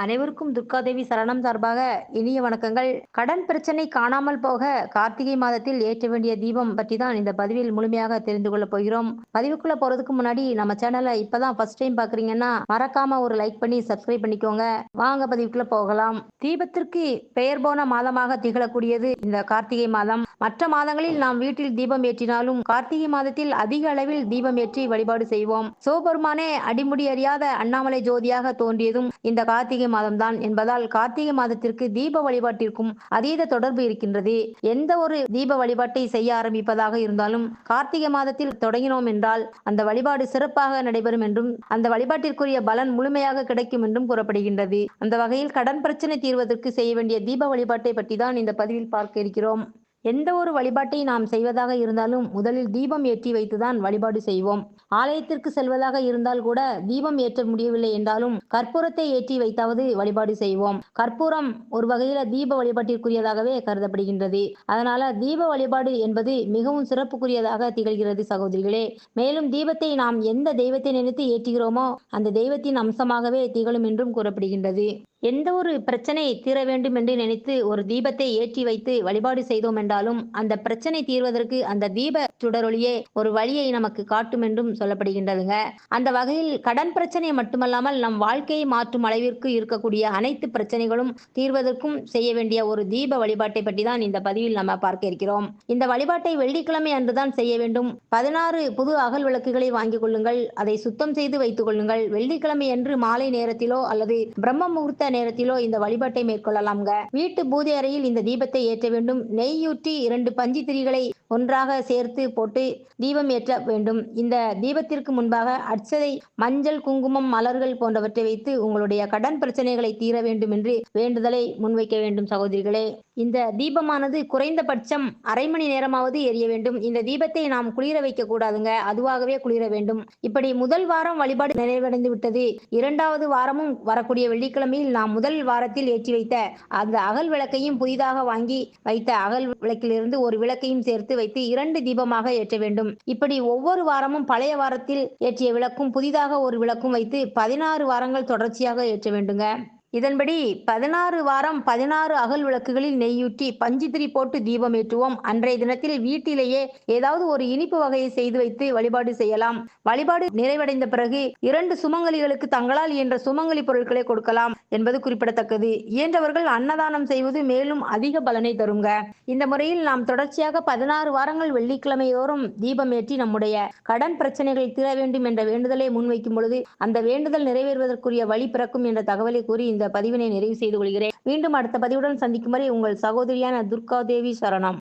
அனைவருக்கும் துர்காதேவி சரணம் சார்பாக இனிய வணக்கங்கள். கடன் பிரச்சனை காணாமல் போக கார்த்திகை மாதத்தில் ஏற்ற வேண்டிய தீபம் பற்றி தான் இந்த பதிவில் முழுமையாக தெரிந்து கொள்ள போகிறோம். பதிவுக்குள்ள போறதுக்கு முன்னாடி நம்ம சேனலை இப்பதான் ஃபர்ஸ்ட் டைம் பாக்குறீங்கன்னா மறக்காம ஒரு லைக் பண்ணி சப்ஸ்கிரைப் பண்ணிக்கோங்க. வாங்க பதிவுக்குள்ள போகலாம். தீபத்திற்கு பெயர் போன மாதமாக திகழக்கூடியது இந்த கார்த்திகை மாதம். மற்ற மாதங்களில் நாம் வீட்டில் தீபம் ஏற்றினாலும் கார்த்திகை மாதத்தில் அதிக அளவில் தீபம் ஏற்றி வழிபாடு செய்வோம். சிவபெருமானே அடிமுடி அறியாத அண்ணாமலை ஜோதியாக தோன்றியதும் இந்த கார்த்திகை மாதம்தான் என்பதால் கார்த்திகை மாதத்திற்கு தீப வழிபாட்டிற்கும் அதீத தொடர்பு இருக்கின்றது. எந்த ஒரு தீப வழிபாட்டை செய்ய ஆரம்பிப்பதாக இருந்தாலும் கார்த்திகை மாதத்தில் தொடங்கினோம் என்றால் அந்த வழிபாடு சிறப்பாக நடைபெறும் என்றும் அந்த வழிபாட்டிற்குரிய பலன் முழுமையாக கிடைக்கும் என்றும் கூறப்படுகின்றது. அந்த வகையில் கடன் பிரச்சனை தீர்வதற்கு செய்ய வேண்டிய தீப வழிபாட்டை பற்றி தான் இந்த பதிவில் பார்க்க இருக்கிறோம். எந்த ஒரு வழிபாட்டை நாம் செய்வதாக இருந்தாலும் முதலில் தீபம் ஏற்றி வைத்துதான் வழிபாடு செய்வோம். ஆலயத்திற்கு செல்வதாக இருந்தால் கூட தீபம் ஏற்ற முடியவில்லை என்றாலும் கற்பூரத்தை ஏற்றி வைத்தாவது வழிபாடு செய்வோம். கற்பூரம் ஒரு வகையில தீப வழிபாட்டிற்குரியதாகவே கருதப்படுகின்றது. அதனால தீப வழிபாடு என்பது மிகவும் சிறப்புக்குரியதாக திகழ்கிறது சகோதரிகளே. மேலும் தீபத்தை நாம் எந்த தெய்வத்தை நினைத்து ஏற்றுகிறோமோ அந்த தெய்வத்தின் அம்சமாகவே திகழும் என்றும் கூறப்படுகின்றது. எந்த ஒரு பிரச்சனை தீர வேண்டும் என்று நினைத்து ஒரு தீபத்தை ஏற்றி வைத்து வழிபாடு செய்தோம் என்றாலும் அந்த பிரச்சனை தீர்வதற்கு அந்த தீப சுடரொளியே ஒரு வழியை நமக்கு காட்டும் என்றும் சொல்லப்படுகின்றதுங்க. அந்த வகையில் கடன் பிரச்சனை மட்டுமல்லாமல் நம் வாழ்க்கையை மாற்றும் அளவிற்கு இருக்கக்கூடிய அனைத்து பிரச்சனைகளும் தீர்வதற்கும் செய்ய வேண்டிய ஒரு தீப வழிபாட்டை பற்றி தான் இந்த பதிவில் நம்ம பார்க்க இருக்கிறோம். இந்த வழிபாட்டை வெள்ளிக்கிழமை அன்றுதான் செய்ய வேண்டும். பதினாறு புது அகல் விளக்குகளை வாங்கிக் கொள்ளுங்கள். அதை சுத்தம் செய்து வைத்துக் கொள்ளுங்கள். வெள்ளிக்கிழமை அன்று மாலை நேரத்திலோ அல்லது பிரம்ம முகூர்த்த நேரத்திலோ இந்த வழிபாட்டை மேற்கொள்ளலாம்ங்க. வீட்டு பூஜை அறையில் இந்த தீபத்தை ஏற்ற வேண்டும். நெய்யூற்றி இரண்டு பஞ்சி திரிகளை ஒன்றாக சேர்த்து போட்டு தீபம் ஏற்ற வேண்டும். இந்த தீபத்திற்கு முன்பாக அட்சதை மஞ்சள் குங்குமம் மலர்கள் போன்றவற்றை வைத்து உங்களுடைய கடன் பிரச்சனைகளை தீர வேண்டும் என்று வேண்டுதலை முன்வைக்க வேண்டும் சகோதரிகளே. இந்த தீபமானது குறைந்தபட்சம் அரை மணி நேரமாவது எரிய வேண்டும். இந்த தீபத்தை நாம் குளிர வைக்க கூடாதுங்க அதுவாகவே குளிர வேண்டும். இப்படி முதல் வாரம் வழிபாடு நிறைவடைந்து விட்டது. இரண்டாவது வாரமும் வரக்கூடிய வெள்ளிக்கிழமையில் நாம் முதல் வாரத்தில் ஏற்றி வைத்த அந்த அகல் விளக்கையும் புதிதாக வாங்கி வைத்த அகல் விளக்கிலிருந்து ஒரு விளக்கையும் சேர்த்து வைத்து இரண்டு தீபமாக ஏற்ற வேண்டும். இப்படி ஒவ்வொரு வாரமும் பழைய வாரத்தில் ஏற்றிய விளக்கும் புதிதாக ஒரு விளக்கும் வைத்து பதினாறு வாரங்கள் தொடர்ச்சியாக ஏற்ற வேண்டுங்க. இதன்படி பதினாறு வாரம் பதினாறு அகல் விளக்குகளில் நெய்யூற்றி பஞ்சித்திரி போட்டு தீபம் ஏற்றுவோம் அன்றைய தினத்தில் வீட்டிலேயே ஏதாவது ஒரு இனிப்பு வகையை செய்து வைத்து வழிபாடு செய்யலாம். வழிபாடு நிறைவடைந்த பிறகு இரண்டு சுமங்கலிகளுக்கு தங்களால் இயன்ற சுமங்கலி பொருட்களை கொடுக்கலாம் என்பது குறிப்பிடத்தக்கது. இயன்றவர்கள் அன்னதானம் செய்வது மேலும் அதிக பலனை தருங்க. இந்த முறையில் நாம் தொடர்ச்சியாக பதினாறு வாரங்கள் வெள்ளிக்கிழமையோறும் தீபம் ஏற்றி நம்முடைய கடன் பிரச்சனைகளை தீர வேண்டும் என்ற வேண்டுதலை முன்வைக்கும் பொழுது அந்த வேண்டுதல் நிறைவேறுவதற்குரிய வழி பிறக்கும் என்ற தகவலை கூறி இந்த பதிவினை நிறைவு செய்து கொள்கிறேன். மீண்டும் அடுத்த பதிவுடன் சந்திக்கும் வரை உங்கள் சகோதரியான துர்கா தேவி சரணம்.